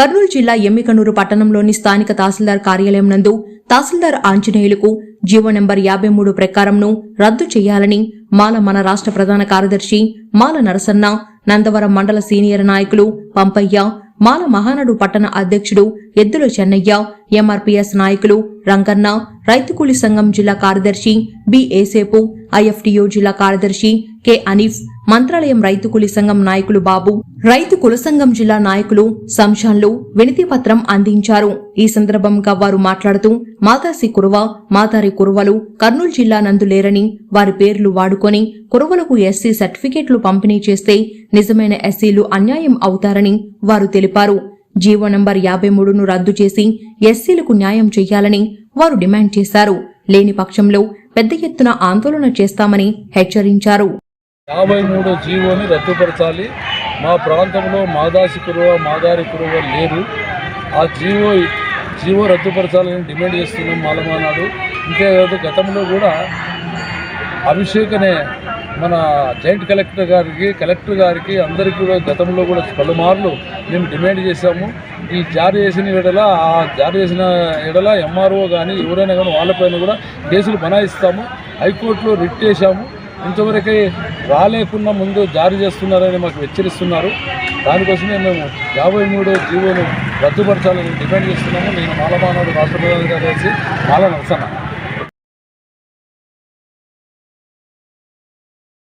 కర్నూలు జిల్లా ఎమ్మికనూరు పట్టణంలోని స్థానిక తహసీల్దార్ కార్యాలయం నందు తహసీల్దార్ ఆంజనేయులకు జీవో నెంబర్ యాభై మూడు ప్రకారంను రద్దు చేయాలని మాల మన రాష్ట్ర ప్రధాన కార్యదర్శి మాల నరసన్న నందవరం మండల సీనియర్ నాయకులు పంపయ్య మాల మహానడు పట్టణ అధ్యక్షుడు ఎద్దుల చెన్నయ్య ఎంఆర్పీఎస్ నాయకులు రంగన్న రైతు కూలీ సంఘం జిల్లా కార్యదర్శి బి ఏసేపు ఐఎఫ్టియు జిల్లా కార్యదర్శి కె. అనీఫ్ మంత్రాలయం రైతు కులి సంఘం నాయకులు బాబు రైతు కుల సంఘం జిల్లా నాయకులు సంశాన్లు వినతి పత్రం అందించారు. ఈ సందర్భంగా వారు మాట్లాడుతూ మాతాసి కురువ మాతారి కురువలు కర్నూలు జిల్లా నందు లేరని వారి పేర్లు వాడుకొని కురువలకు ఎస్సీ సర్టిఫికేట్లు పంపిణీ చేస్తే నిజమైన ఎస్సీలు అన్యాయం అవుతారని వారు తెలిపారు. జీవో నంబర్ యాభై మూడును రద్దు చేసి ఎస్సీలకు న్యాయం చేయాలని వారు డిమాండ్ చేశారు. లేని పక్షంలో పెద్ద ఎత్తున ఆందోళన చేస్తామని హెచ్చరించారు. యాభై మూడు జీవోని రద్దుపరచాలి. మా ప్రాంతంలో మాదాసి కురువ మాదారి కురువ లేరు. ఆ జీవో జీవో రద్దుపరచాలని డిమాండ్ చేస్తున్నాం మాలమానాడు. అంతేకాదు గతంలో కూడా అభిషేకనే మన జాయింట్ కలెక్టర్ గారికి కలెక్టర్ గారికి అందరికీ కూడా గతంలో కూడా పలుమార్లు మేము డిమాండ్ చేశాము. ఈ జారీ చేసిన ఎడల ఆ జారీ చేసిన ఎడల ఎంఆర్ఓ కానీ ఎవరైనా కానీ వాళ్ళపైన కూడా కేసులు బనాయిస్తాము. హైకోర్టులో రిట్ చేశాము. ఇంతవరకే రాలేకున్నా ముందు జారీ చేస్తున్నారని మాకు హెచ్చరిస్తున్నారు. దానికోసమే మేము యాభై మూడు జీవోను రద్దుపరచాలని డిమాండ్ చేస్తున్నాము. నేను మాలమానవుడు రాష్ట్రపతి గారు కలిసి మాల నడుస్తున్నాను